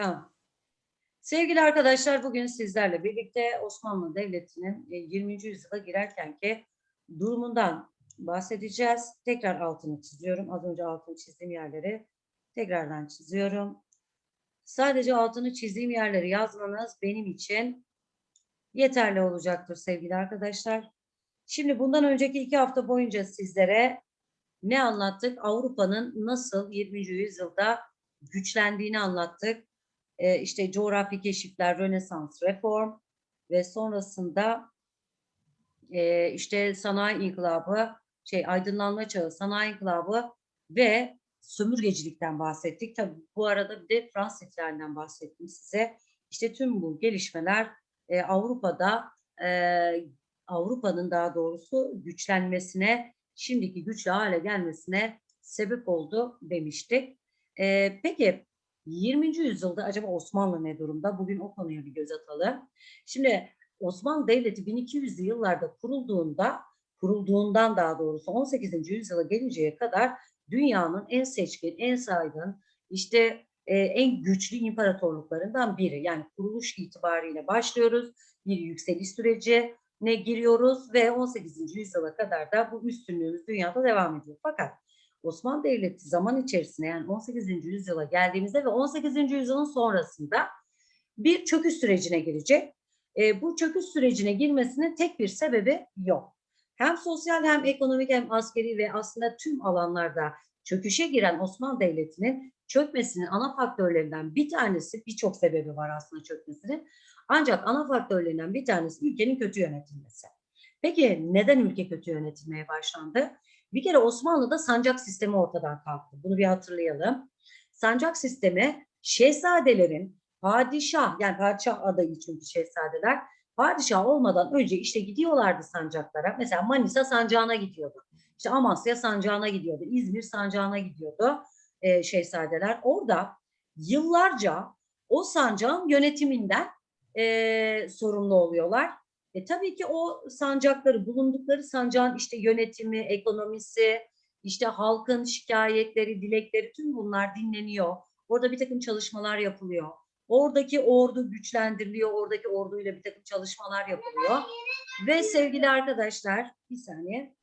Tamam. Sevgili arkadaşlar bugün sizlerle birlikte Osmanlı Devleti'nin e, 20. yüzyıla girerkenki durumundan bahsedeceğiz. Tekrar altını çiziyorum. Az önce altını çizdiğim yerleri tekrardan çiziyorum. Sadece altını çizdiğim yerleri yazmanız benim için yeterli olacaktır sevgili arkadaşlar. Şimdi bundan önceki iki hafta boyunca sizlere ne anlattık? Avrupa'nın nasıl 20. yüzyılda güçlendiğini anlattık. Ee, işte coğrafi keşifler, Rönesans, reform ve sonrasında e, işte sanayi inkılabı, şey aydınlanma çağı, sanayi inkılabı ve sömürgecilikten bahsettik. Tabii bu arada bir de Fransız bahsettim size. İşte tüm bu gelişmeler e, Avrupa'da e, Avrupa'nın daha doğrusu güçlenmesine, şimdiki güçlü hale gelmesine sebep oldu demiştik. E, peki 20. yüzyılda acaba Osmanlı ne durumda? Bugün o konuya bir göz atalım. Şimdi Osmanlı Devleti 1200'lü yıllarda kurulduğunda, kurulduğundan daha doğrusu 18. yüzyıla gelinceye kadar dünyanın en seçkin, en saygın, işte e, en güçlü imparatorluklarından biri. Yani kuruluş itibariyle başlıyoruz. Bir yükseliş süreci ne giriyoruz ve 18. yüzyıla kadar da bu üstünlüğümüz dünyada devam ediyor. Fakat Osmanlı Devleti zaman içerisinde yani 18. yüzyıla geldiğimizde ve 18. yüzyılın sonrasında bir çöküş sürecine girecek. E, bu çöküş sürecine girmesinin tek bir sebebi yok. Hem sosyal hem ekonomik hem askeri ve aslında tüm alanlarda çöküşe giren Osmanlı Devleti'nin çökmesinin ana faktörlerinden bir tanesi, birçok sebebi var aslında çökmesinin. Ancak ana faktörlerinden bir tanesi ülkenin kötü yönetilmesi. Peki neden ülke kötü yönetilmeye başlandı? Bir kere Osmanlı'da sancak sistemi ortadan kalktı. Bunu bir hatırlayalım. Sancak sistemi şehzadelerin padişah yani padişah adayı çünkü şehzadeler padişah olmadan önce işte gidiyorlardı sancaklara. Mesela Manisa sancağına gidiyordu. İşte Amasya sancağına gidiyordu. İzmir sancağına gidiyordu e, şehzadeler. Orada yıllarca o sancağın yönetiminden e, sorumlu oluyorlar. E, tabii ki o sancakları, bulundukları sancağın işte yönetimi, ekonomisi, işte halkın şikayetleri, dilekleri tüm bunlar dinleniyor. Orada bir takım çalışmalar yapılıyor. Oradaki ordu güçlendiriliyor, oradaki orduyla bir takım çalışmalar yapılıyor. Ve sevgili arkadaşlar, bir saniye.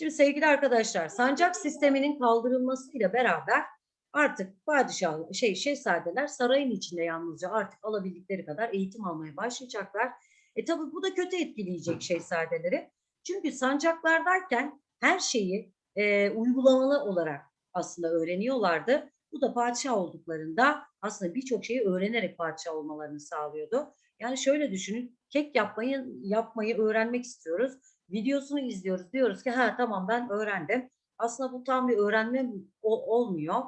Şimdi sevgili arkadaşlar, sancak sisteminin kaldırılmasıyla beraber artık padişah, şey şehzadeler sarayın içinde yalnızca artık alabildikleri kadar eğitim almaya başlayacaklar. E tabi bu da kötü etkileyecek şehzadeleri. Çünkü sancaklardayken her şeyi e, uygulamalı olarak aslında öğreniyorlardı. Bu da padişah olduklarında aslında birçok şeyi öğrenerek padişah olmalarını sağlıyordu. Yani şöyle düşünün, kek yapmayı yapmayı öğrenmek istiyoruz videosunu izliyoruz. Diyoruz ki ha tamam ben öğrendim. Aslında bu tam bir öğrenme olmuyor.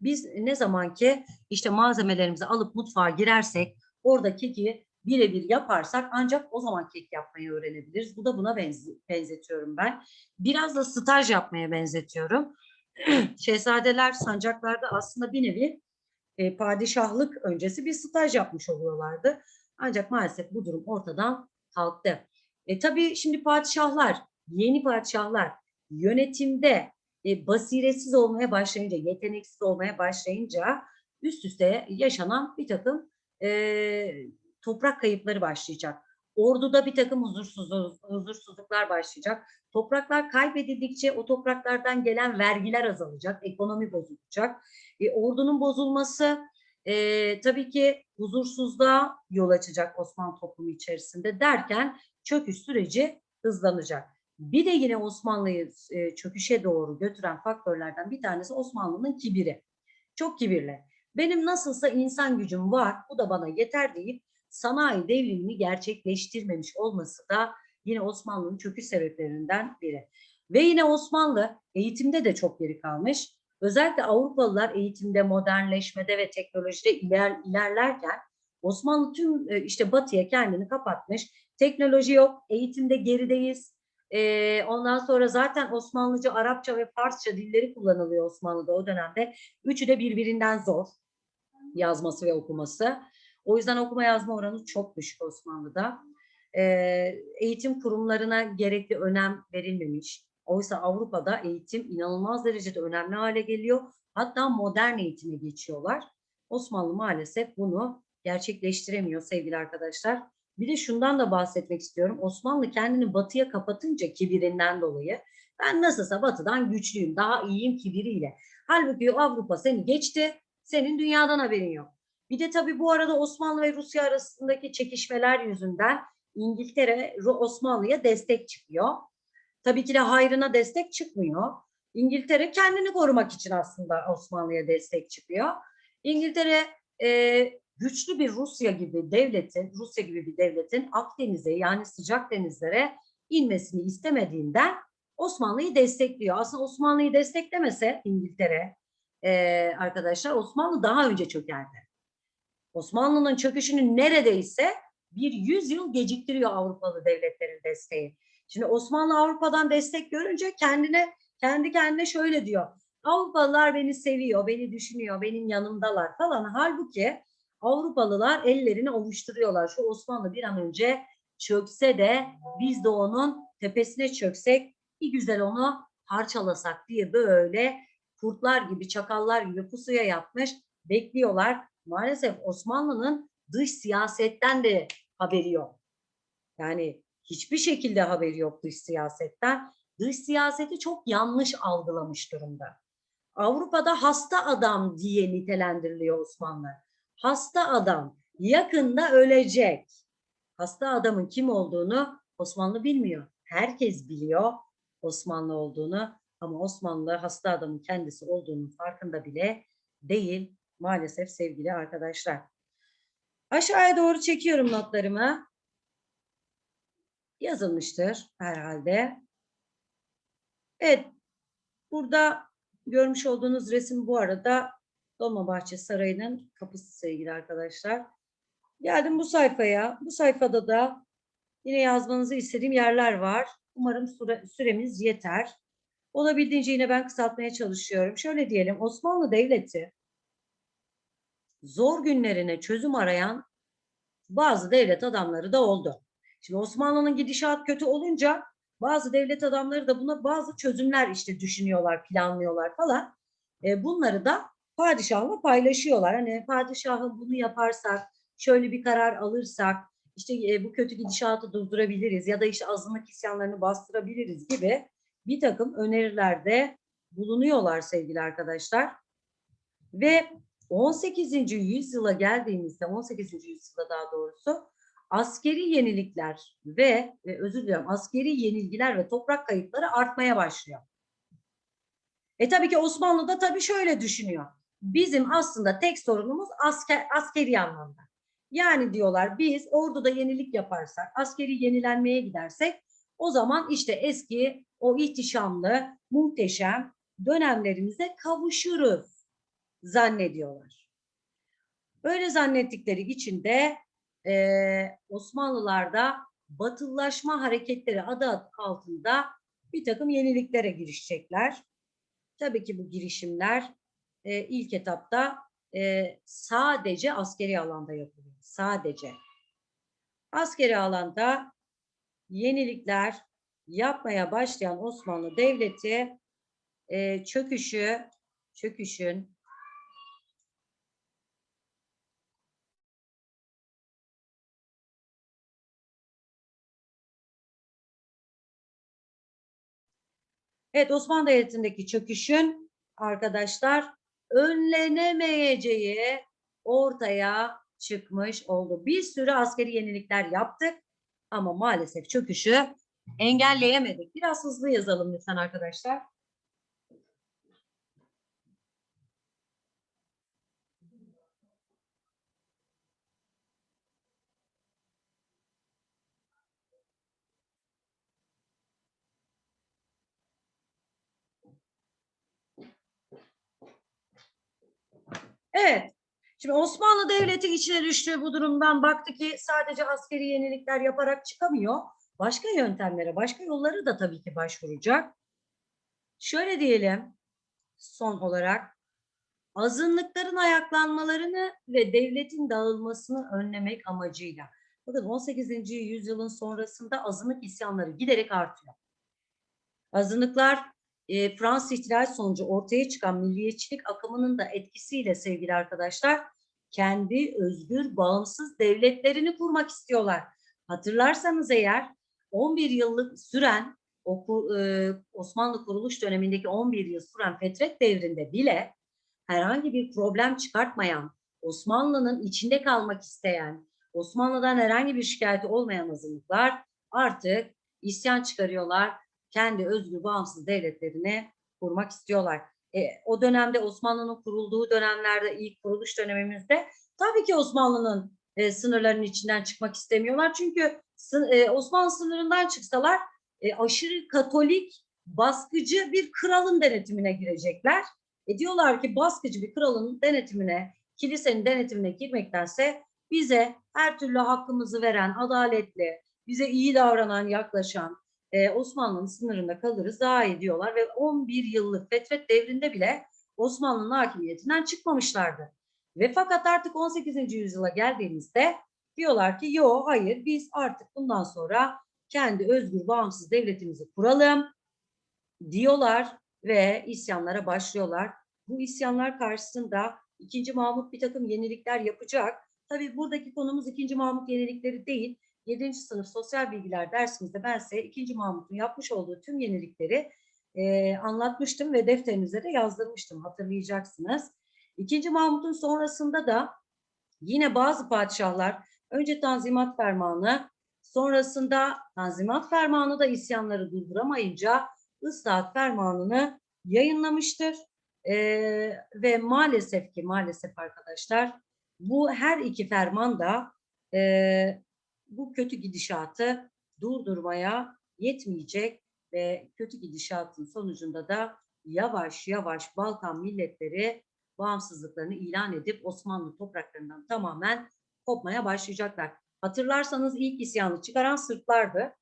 Biz ne zaman ki işte malzemelerimizi alıp mutfağa girersek orada keki birebir yaparsak ancak o zaman kek yapmayı öğrenebiliriz. Bu da buna benz benzetiyorum ben. Biraz da staj yapmaya benzetiyorum. Şehzadeler sancaklarda aslında bir nevi e, padişahlık öncesi bir staj yapmış oluyorlardı. Ancak maalesef bu durum ortadan kalktı. E, tabii şimdi padişahlar, yeni padişahlar yönetimde e, basiretsiz olmaya başlayınca, yeteneksiz olmaya başlayınca üst üste yaşanan bir takım e, toprak kayıpları başlayacak. Orduda bir takım huzursuzluk, huzursuzluklar başlayacak. Topraklar kaybedildikçe o topraklardan gelen vergiler azalacak, ekonomi bozulacak. E, ordunun bozulması e, tabii ki huzursuzluğa yol açacak Osmanlı toplumu içerisinde derken çöküş süreci hızlanacak. Bir de yine Osmanlı'yı e, çöküşe doğru götüren faktörlerden bir tanesi Osmanlı'nın kibiri. Çok kibirli. Benim nasılsa insan gücüm var, bu da bana yeter deyip sanayi devrimini gerçekleştirmemiş olması da yine Osmanlı'nın çöküş sebeplerinden biri. Ve yine Osmanlı eğitimde de çok geri kalmış. Özellikle Avrupalılar eğitimde, modernleşmede ve teknolojide iler, ilerlerken Osmanlı tüm e, işte batıya kendini kapatmış. Teknoloji yok, eğitimde gerideyiz. Ee, ondan sonra zaten Osmanlıca, Arapça ve Farsça dilleri kullanılıyor Osmanlı'da o dönemde. Üçü de birbirinden zor yazması ve okuması. O yüzden okuma yazma oranı çok düşük Osmanlı'da. e, eğitim kurumlarına gerekli önem verilmemiş. Oysa Avrupa'da eğitim inanılmaz derecede önemli hale geliyor. Hatta modern eğitime geçiyorlar. Osmanlı maalesef bunu gerçekleştiremiyor sevgili arkadaşlar. Bir de şundan da bahsetmek istiyorum. Osmanlı kendini batıya kapatınca kibirinden dolayı ben nasılsa batıdan güçlüyüm, daha iyiyim kibiriyle. Halbuki Avrupa seni geçti, senin dünyadan haberin yok. Bir de tabii bu arada Osmanlı ve Rusya arasındaki çekişmeler yüzünden İngiltere Osmanlı'ya destek çıkıyor. Tabii ki de hayrına destek çıkmıyor. İngiltere kendini korumak için aslında Osmanlı'ya destek çıkıyor. İngiltere e, güçlü bir Rusya gibi devletin, Rusya gibi bir devletin Akdeniz'e yani sıcak denizlere inmesini istemediğinden Osmanlı'yı destekliyor. Aslında Osmanlı'yı desteklemese İngiltere e, arkadaşlar Osmanlı daha önce çökerdi. Osmanlı'nın çöküşünü neredeyse bir yüzyıl geciktiriyor Avrupalı devletlerin desteği. Şimdi Osmanlı Avrupa'dan destek görünce kendine kendi kendine şöyle diyor. Avrupalılar beni seviyor, beni düşünüyor, benim yanımdalar falan. Halbuki Avrupalılar ellerini ovuşturuyorlar. Şu Osmanlı bir an önce çökse de biz de onun tepesine çöksek bir güzel onu parçalasak diye böyle kurtlar gibi, çakallar gibi pusuya yatmış bekliyorlar. Maalesef Osmanlı'nın dış siyasetten de haberi yok. Yani hiçbir şekilde haberi yok dış siyasetten. Dış siyaseti çok yanlış algılamış durumda. Avrupa'da hasta adam diye nitelendiriliyor Osmanlı. Hasta adam yakında ölecek. Hasta adamın kim olduğunu Osmanlı bilmiyor. Herkes biliyor Osmanlı olduğunu ama Osmanlı hasta adamın kendisi olduğunun farkında bile değil maalesef sevgili arkadaşlar. Aşağıya doğru çekiyorum notlarımı. Yazılmıştır herhalde. Evet, burada görmüş olduğunuz resim bu arada Dolmabahçe Sarayı'nın kapısı sevgili arkadaşlar. Geldim bu sayfaya. Bu sayfada da yine yazmanızı istediğim yerler var. Umarım süre, süremiz yeter. Olabildiğince yine ben kısaltmaya çalışıyorum. Şöyle diyelim Osmanlı Devleti zor günlerine çözüm arayan bazı devlet adamları da oldu. Şimdi Osmanlı'nın gidişat kötü olunca bazı devlet adamları da buna bazı çözümler işte düşünüyorlar, planlıyorlar falan. E, bunları da padişahla paylaşıyorlar. Hani padişahım bunu yaparsak, şöyle bir karar alırsak, işte e, bu kötü gidişatı durdurabiliriz ya da işte azınlık isyanlarını bastırabiliriz gibi bir takım önerilerde bulunuyorlar sevgili arkadaşlar. Ve 18. yüzyıla geldiğimizde, 18. yüzyılda daha doğrusu askeri yenilikler ve, ve özür diliyorum askeri yenilgiler ve toprak kayıpları artmaya başlıyor. E tabii ki Osmanlı da tabii şöyle düşünüyor. Bizim aslında tek sorunumuz asker, askeri anlamda. Yani diyorlar biz orduda yenilik yaparsak, askeri yenilenmeye gidersek o zaman işte eski o ihtişamlı, muhteşem dönemlerimize kavuşuruz zannediyorlar. Böyle zannettikleri için de e, Osmanlılarda batılılaşma hareketleri adı altında bir takım yeniliklere girişecekler. Tabii ki bu girişimler e, ilk etapta e, sadece askeri alanda yapılıyor. Sadece. Askeri alanda yenilikler yapmaya başlayan Osmanlı Devleti e, çöküşü, çöküşün Evet Osmanlı Devleti'ndeki çöküşün arkadaşlar önlenemeyeceği ortaya çıkmış oldu. Bir sürü askeri yenilikler yaptık ama maalesef çöküşü engelleyemedik. Biraz hızlı yazalım lütfen arkadaşlar. Evet. Şimdi Osmanlı Devleti içine düştüğü bu durumdan baktı ki sadece askeri yenilikler yaparak çıkamıyor. Başka yöntemlere, başka yolları da tabii ki başvuracak. Şöyle diyelim son olarak azınlıkların ayaklanmalarını ve devletin dağılmasını önlemek amacıyla. Bakın 18. yüzyılın sonrasında azınlık isyanları giderek artıyor. Azınlıklar e, Fransız ihtilal sonucu ortaya çıkan milliyetçilik akımının da etkisiyle sevgili arkadaşlar kendi özgür, bağımsız devletlerini kurmak istiyorlar. Hatırlarsanız eğer 11 yıllık süren oku, e, Osmanlı kuruluş dönemindeki 11 yıl süren Fetret devrinde bile herhangi bir problem çıkartmayan, Osmanlı'nın içinde kalmak isteyen, Osmanlı'dan herhangi bir şikayeti olmayan azınlıklar artık isyan çıkarıyorlar. Kendi özgür bağımsız devletlerini kurmak istiyorlar. E, o dönemde Osmanlı'nın kurulduğu dönemlerde ilk kuruluş dönemimizde tabii ki Osmanlı'nın e, sınırlarının içinden çıkmak istemiyorlar. Çünkü e, Osmanlı sınırından çıksalar e, aşırı katolik baskıcı bir kralın denetimine girecekler. E, diyorlar ki baskıcı bir kralın denetimine, kilisenin denetimine girmektense bize her türlü hakkımızı veren, adaletli, bize iyi davranan, yaklaşan e, Osmanlı'nın sınırında kalırız daha iyi diyorlar ve 11 yıllık Fetret devrinde bile Osmanlı'nın hakimiyetinden çıkmamışlardı. Ve fakat artık 18. yüzyıla geldiğimizde diyorlar ki yo hayır biz artık bundan sonra kendi özgür bağımsız devletimizi kuralım diyorlar ve isyanlara başlıyorlar. Bu isyanlar karşısında 2. Mahmut bir takım yenilikler yapacak. Tabii buradaki konumuz 2. Mahmut yenilikleri değil. 7. sınıf sosyal bilgiler dersimizde ben size 2. Mahmut'un yapmış olduğu tüm yenilikleri e, anlatmıştım ve defterinize de yazdırmıştım hatırlayacaksınız. 2. Mahmut'un sonrasında da yine bazı padişahlar önce Tanzimat Fermanı sonrasında Tanzimat Fermanı da isyanları durduramayınca Islahat Fermanı'nı yayınlamıştır. E, ve maalesef ki maalesef arkadaşlar bu her iki ferman da e, bu kötü gidişatı durdurmaya yetmeyecek ve kötü gidişatın sonucunda da yavaş yavaş Balkan milletleri bağımsızlıklarını ilan edip Osmanlı topraklarından tamamen kopmaya başlayacaklar. Hatırlarsanız ilk isyanı çıkaran Sırplardı.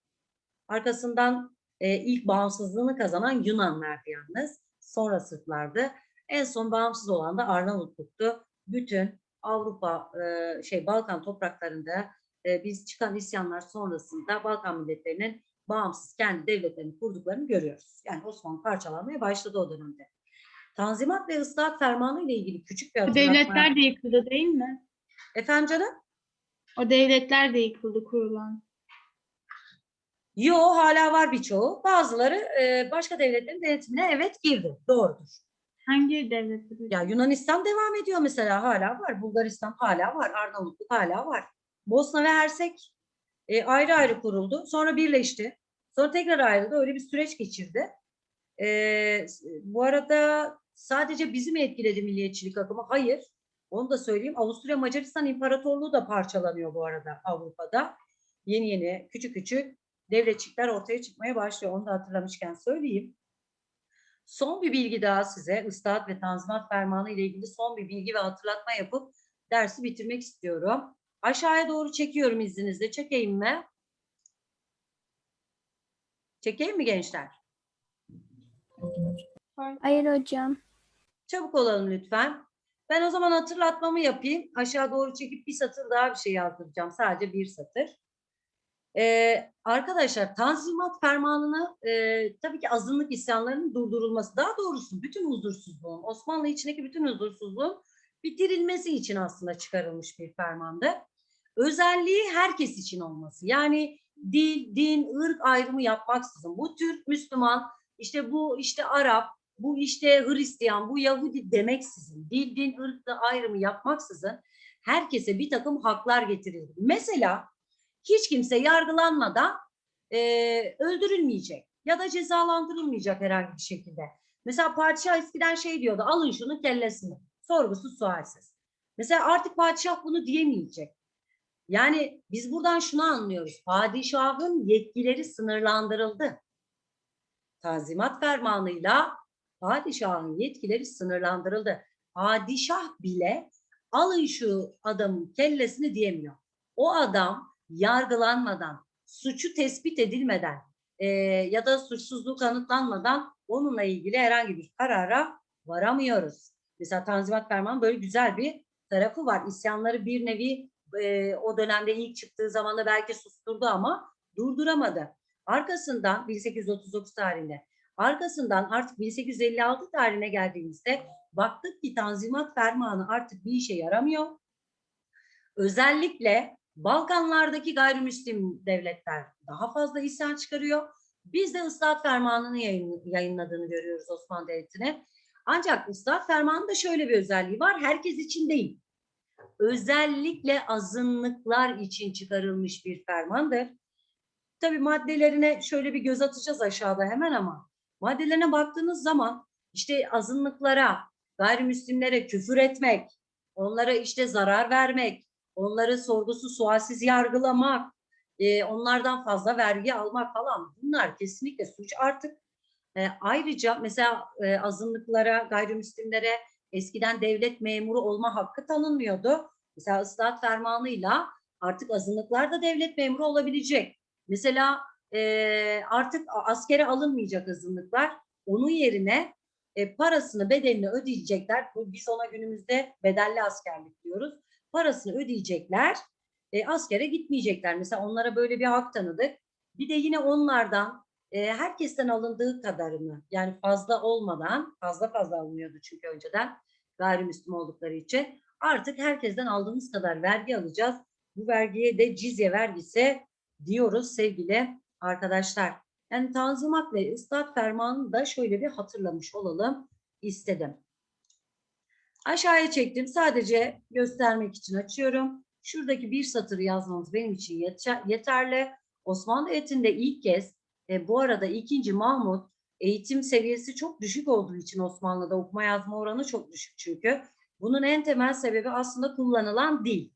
Arkasından e, ilk bağımsızlığını kazanan Yunanlardı yalnız. Sonra Sırplardı. En son bağımsız olan da Arnavutluk'tu. Bütün Avrupa e, şey Balkan topraklarında e, biz çıkan isyanlar sonrasında Balkan milletlerinin bağımsız kendi devletlerini kurduklarını görüyoruz. Yani Osmanlı parçalanmaya başladı o dönemde. Tanzimat ve ıslahat fermanı ile ilgili küçük bir hatırlatma. devletler de yıkıldı değil mi? Efendim canım? O devletler de yıkıldı kurulan. Yo hala var birçoğu. Bazıları e, başka devletlerin denetimine evet girdi. Doğrudur. Hangi devletler? Ya Yunanistan devam ediyor mesela hala var. Bulgaristan hala var. Arnavutluk hala var. Bosna ve Hersek e, ayrı ayrı kuruldu. Sonra birleşti. Sonra tekrar ayrıldı. Öyle bir süreç geçirdi. E, bu arada sadece bizi mi etkiledi milliyetçilik akımı? Hayır. Onu da söyleyeyim. Avusturya Macaristan İmparatorluğu da parçalanıyor bu arada Avrupa'da. Yeni yeni küçük küçük devletçikler ortaya çıkmaya başlıyor. Onu da hatırlamışken söyleyeyim. Son bir bilgi daha size ıslahat ve tanzimat fermanı ile ilgili son bir bilgi ve hatırlatma yapıp dersi bitirmek istiyorum. Aşağıya doğru çekiyorum izninizle. Çekeyim mi? Çekeyim mi gençler? Hayır hocam. Çabuk olalım lütfen. Ben o zaman hatırlatmamı yapayım. Aşağı doğru çekip bir satır daha bir şey yazdıracağım. Sadece bir satır. Ee, arkadaşlar Tanzimat Fermanı'nı e, tabii ki azınlık isyanlarının durdurulması, daha doğrusu bütün huzursuzluğun, Osmanlı içindeki bütün huzursuzluğun bitirilmesi için aslında çıkarılmış bir fermandı. Özelliği herkes için olması. Yani dil, din, ırk ayrımı yapmaksızın bu Türk, Müslüman, işte bu işte Arap, bu işte Hristiyan, bu Yahudi demeksizin, dil, din, ırkta ayrımı yapmaksızın herkese bir takım haklar getirildi. Mesela hiç kimse yargılanmadan e, öldürülmeyecek ya da cezalandırılmayacak herhangi bir şekilde. Mesela padişah eskiden şey diyordu, alın şunun kellesini, sorgusuz sualsiz. Mesela artık padişah bunu diyemeyecek. Yani biz buradan şunu anlıyoruz, padişahın yetkileri sınırlandırıldı. Tanzimat fermanıyla padişahın yetkileri sınırlandırıldı. Padişah bile alın şu adamın kellesini diyemiyor. O adam yargılanmadan, suçu tespit edilmeden e, ya da suçsuzluğu kanıtlanmadan onunla ilgili herhangi bir karara varamıyoruz. Mesela Tanzimat Fermanı böyle güzel bir tarafı var. İsyanları bir nevi e, o dönemde ilk çıktığı zaman da belki susturdu ama durduramadı. Arkasından 1839 tarihinde arkasından artık 1856 tarihine geldiğimizde baktık ki Tanzimat Fermanı artık bir işe yaramıyor. Özellikle Balkanlardaki gayrimüslim devletler daha fazla isyan çıkarıyor. Biz de ıslahat fermanını yayın, yayınladığını görüyoruz Osmanlı Devleti'ne. Ancak ıslahat fermanının da şöyle bir özelliği var. Herkes için değil. Özellikle azınlıklar için çıkarılmış bir fermandır. Tabii maddelerine şöyle bir göz atacağız aşağıda hemen ama maddelerine baktığınız zaman işte azınlıklara, gayrimüslimlere küfür etmek, onlara işte zarar vermek, onları sorgusu sualsiz yargılamak, e, onlardan fazla vergi almak falan bunlar kesinlikle suç artık. E, ayrıca mesela e, azınlıklara, gayrimüslimlere eskiden devlet memuru olma hakkı tanınmıyordu. Mesela ıslahat fermanıyla artık azınlıklar da devlet memuru olabilecek. Mesela e, artık askere alınmayacak azınlıklar. Onun yerine e, parasını, bedelini ödeyecekler. Biz ona günümüzde bedelli askerlik diyoruz. Parasını ödeyecekler. E, askere gitmeyecekler. Mesela onlara böyle bir hak tanıdık. Bir de yine onlardan e, herkesten alındığı kadarını yani fazla olmadan fazla fazla alınıyordu çünkü önceden gayrimüslim oldukları için artık herkesten aldığımız kadar vergi alacağız. Bu vergiye de cizye vergisi diyoruz sevgili arkadaşlar. Yani Tanzimat ve ıslahat fermanını da şöyle bir hatırlamış olalım istedim. Aşağıya çektim. Sadece göstermek için açıyorum. Şuradaki bir satırı yazmanız benim için yeter- yeterli. Osmanlı Devleti'nde ilk kez e, bu arada 2. Mahmut eğitim seviyesi çok düşük olduğu için Osmanlı'da okuma yazma oranı çok düşük çünkü. Bunun en temel sebebi aslında kullanılan dil.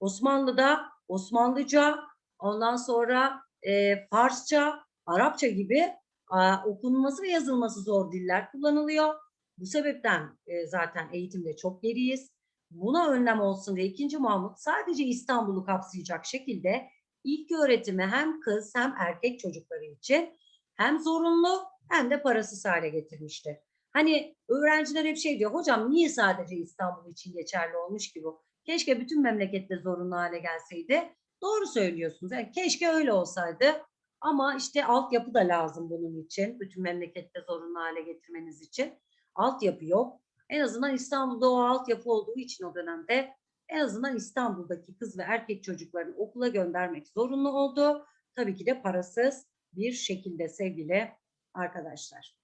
Osmanlı'da Osmanlıca, ondan sonra e, Farsça, Arapça gibi a, okunması ve yazılması zor diller kullanılıyor. Bu sebepten e, zaten eğitimde çok geriyiz. Buna önlem olsun diye 2. Mahmut sadece İstanbul'u kapsayacak şekilde ilk öğretimi hem kız hem erkek çocukları için hem zorunlu hem de parasız hale getirmiştir. Hani öğrenciler hep şey diyor, hocam niye sadece İstanbul için geçerli olmuş ki bu? Keşke bütün memlekette zorunlu hale gelseydi. Doğru söylüyorsunuz. Yani keşke öyle olsaydı. Ama işte altyapı da lazım bunun için. Bütün memlekette zorunlu hale getirmeniz için. Altyapı yok. En azından İstanbul'da o altyapı olduğu için o dönemde en azından İstanbul'daki kız ve erkek çocuklarını okula göndermek zorunlu oldu. Tabii ki de parasız bir şekilde sevgili arkadaşlar.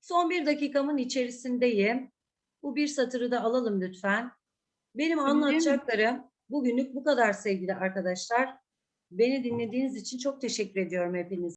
Son bir dakikamın içerisindeyim. Bu bir satırı da alalım lütfen. Benim anlatacaklarım bugünlük bu kadar sevgili arkadaşlar. Beni dinlediğiniz için çok teşekkür ediyorum hepinize.